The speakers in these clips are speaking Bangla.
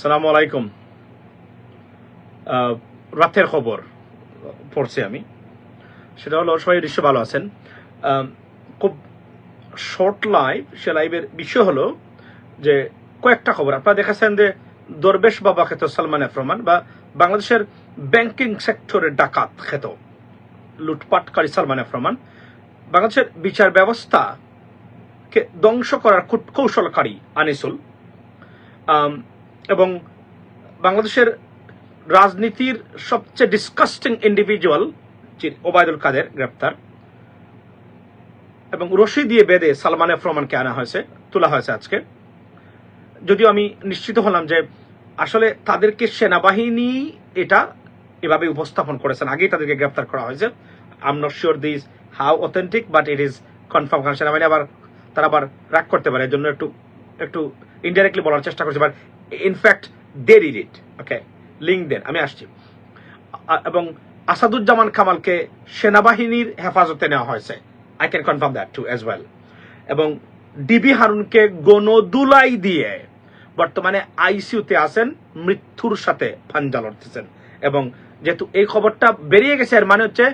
সালাম আলাইকুম। রাতের খবর পড়ছি আমি। সেটা হলো, সবাই নিশ্চয় ভালো আছেন। খুব শর্ট লাইভ সে লাইভের বিষয় হলো যে, কয়েকটা খবর। আপনারা দেখেছেন যে, দরবেশ বাবা খ্যাত সালমান এফ রহমান বা বাংলাদেশের ব্যাংকিং সেক্টরের ডাকাত খ্যাত লুটপাটকারী সালমান এফ রহমান বাংলাদেশের বিচার ব্যবস্থাকে ধ্বংস করার কৌশলকারী আনিসুল। এবং বাংলাদেশের রাজনীতির সবচেয়ে ডিসকাস্টিং ইন্ডিভিজুয়াল ওবায়দুল কাদের গ্রেপ্তার, এবং রশি দিয়ে বেঁধে সালমান এফ রহমানকে আনা হয়েছে, তোলা হয়েছে আজকে। যদিও আমি নিশ্চিত হলাম যে আসলে তাদেরকে সেনাবাহিনী এটা এভাবে উপস্থাপন করেছেন। আগেই তাদেরকে গ্রেপ্তার করা হয়েছে। I'm not sure this how authentic but it is confirm কারণ সেনাবাহিনী আবার, তারা আবার রাগ করতে পারে। এর জন্য একটু একটু ইনডাইরেক্টলি বলার চেষ্টা করছে but in fact they did it okay link then আমি আসছি। এবং আসাদুজ্জামান কামালকে সেনাবাহিনীর হেফাজতে নেওয়া হয়েছে। I can confirm that too as well এবং ডিবি হারুনকে গণদুলাই দিয়ে বর্তমানে আইসিউতে আছেন, মৃত্যুর সাথে পাঞ্জা লড়তেছেন। এবং যেহেতু এই খবরটা বেরিয়ে গেছে, এর মানে হচ্ছে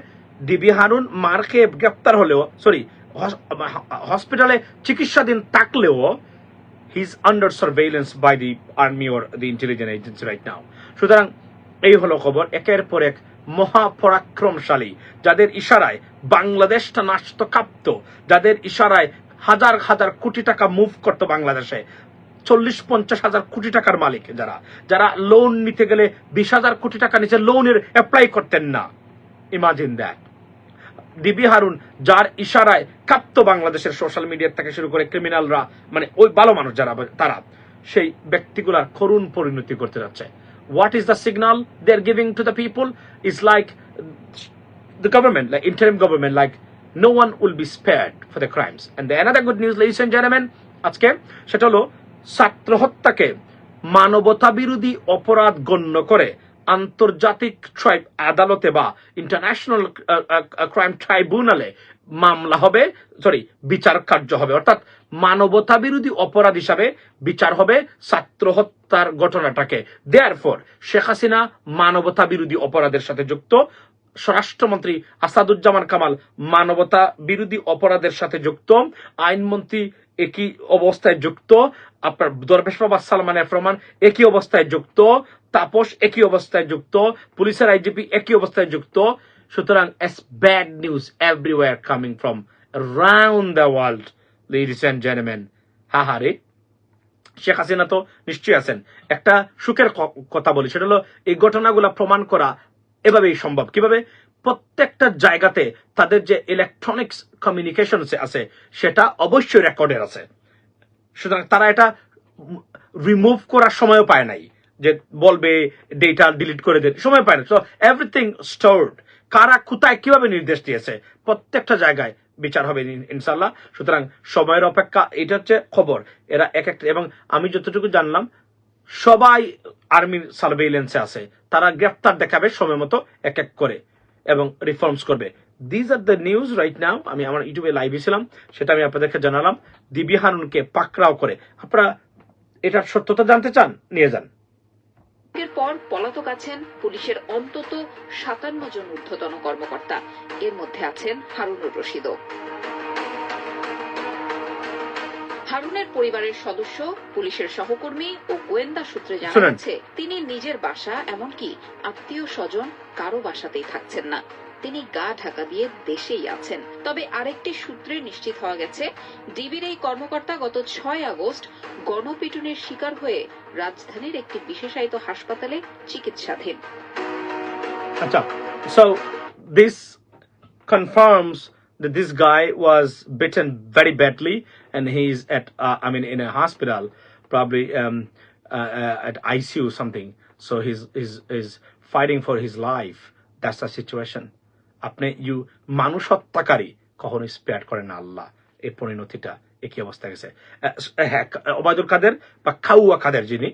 ডিবি হারুন মার খেয়ে গ্রেপ্তার হলেও সরি হসপিটালে চিকিৎসাধীন থাকলেও he is under surveillance by the army or the intelligence agency right now সুতরাং এই হলো খবর। একের পর এক মহাপরাক্রমশালী, যাদের ইশারায় বাংলাদেশটা নাচত কাঁপত, যাদের ইশারায় হাজার হাজার কোটি টাকা মুভ করতো বাংলাদেশে। চল্লিশ পঞ্চাশ হাজার কোটি টাকার মালিক যারা যারা লোন নিতে গেলে বিশ হাজার কোটি টাকা নিচে লোনের অ্যাপ্লাই করতেন না। ইমাজিন দ্যাট ডিবি হারুন যার ইশারায় কাঁপত বাংলাদেশের সোশ্যাল মিডিয়ার থেকে শুরু করে ক্রিমিনালরা মানে ওই ভালো মানুষ যারা তারা সেই ব্যক্তিগুলার করুণ পরিণতি করতে যাচ্ছে what is the signal they are giving to the people is like like interim government, like no one will be spared for the crimes. And the another good news, ladies and gentlemen, আজকে সেটা হলো ছাত্র হত্যাকে মানবতা বিরোধী অপরাধ গণ্য করে আন্তর্জাতিক ট্রাইব আদালতে বা ইন্টারন্যাশনাল ক্রাইম ট্রাইব্যুনালে মামলা হবে সরি বিচার কার্য হবে। অর্থাৎ মানবতা বিরোধী অপরাধ হিসাবে বিচার হবে ছাত্র হত্যার ঘটনাটাকে। দেয়ার ফর শেখ হাসিনা মানবতা বিরোধী অপরাধের সাথে যুক্ত। স্বরাষ্ট্রমন্ত্রী আসাদুজ্জামান কামাল মানবতা বিরোধী অপরাধের সাথে যুক্ত, আইনমন্ত্রী একই অবস্থায় যুক্ত, আপনার দরবেশ বাবা সালমান রহমান একই অবস্থায় যুক্ত, তাপস একই অবস্থায় যুক্ত, পুলিশের আইজিপি একই অবস্থায় যুক্ত। সুতরাং as bad news everywhere coming from round the world ladies and gentleman হা হা রে। শেখ হাসিনা তো নিশ্চয়ই আছেন। একটা সুখের কথা বলি, সেটা হলো এই ঘটনাগুলো প্রমাণ করা এভাবেই সম্ভব। কীভাবে? প্রত্যেকটা জায়গাতে তাদের যে ইলেকট্রনিক্স কমিউনিকেশন আছে, সেটা অবশ্যই রেকর্ডের আছে। সুতরাং তারা এটা রিমুভ করার সময়ও পায় নাই। যে বলবে ডেটা ডিলিট করে দেন সময় পায় না তো এভরিথিং স্টোরড কারা কোথায় কীভাবে নির্দেশ দিয়েছে? প্রত্যেকটা জায়গায় বিচার হবে ইন- ইনশাল্লাহ সুতরাং সময়ের অপেক্ষা, এটা হচ্ছে খবর। এরা এক একটা এবং আমি যতটুকু জানলাম সবাই আর্মির সার্ভেইলেন্সে আছে। তারা গ্রেফতার দেখাবে সময় মতো এক এক করে এবং রিফর্মস করবে। These are the news right now আমি আমার ইউটিউবে লাইভে ছিলাম, সেটা আমি আপনাদেরকে জানালাম। দিবি হানুনকে পাকড়াও করে। আপনারা এটার সত্যতা জানতে চান? নিয়ে যান। পর পলাতক আছেন পুলিশের অন্তত সাতান্ন জন ঊর্ধ্বতন কর্মকর্তা। এর মধ্যে আছেন হারুনুর রশিদও। হারুনের পরিবারের সদস্য পুলিশের সহকর্মী ও গোয়েন্দা সূত্রে জানা। যাচ্ছে তিনি নিজের বাসা এমনকি আত্মীয় স্বজন কারও বাসাতেই থাকছেন না তিনি গা ঢাকা দিয়ে দেশেই আছেন তবে আরেকটি সূত্রে নিশ্চিত হওয়া গেছে ডিবির এই কর্মকর্তা গত ছয় আগস্ট গণপিটুনের শিকার হয়ে রাজধানীর একটি বিশেষায়িত হাসপাতালে চিকিৎসাধীন Acha. So this confirms that this guy was bitten very badly, and he's at uh, I mean in a hospital, probably um, uh, uh, at ICU something. So he's he's is fighting for his life. That's the situation. আপনি ইউ মানুষ কখনো স্পেয়ার করেন আল্লাহ এই পরিণতিটা একই অবস্থা গেছে হ্যাঁ ওবায়দুল কাদের বা খাউয়া কাদের যিনি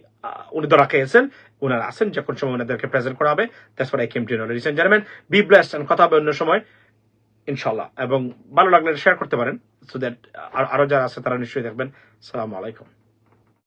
উনি ধরা খেয়েছেন ওনারা আছেন যে কোন সময় ওনাদেরকে প্রেজেন্ট করা হবে that's what I came to know gentleman B এন্ড কথা হবে অন্য সময় ইনশাআল্লাহ। এবং ভালো লাগলে শেয়ার করতে পারেন সো দ্যাট আরও যারা আছে তারা নিশ্চয়ই দেখবেন। সালামু আলাইকুম।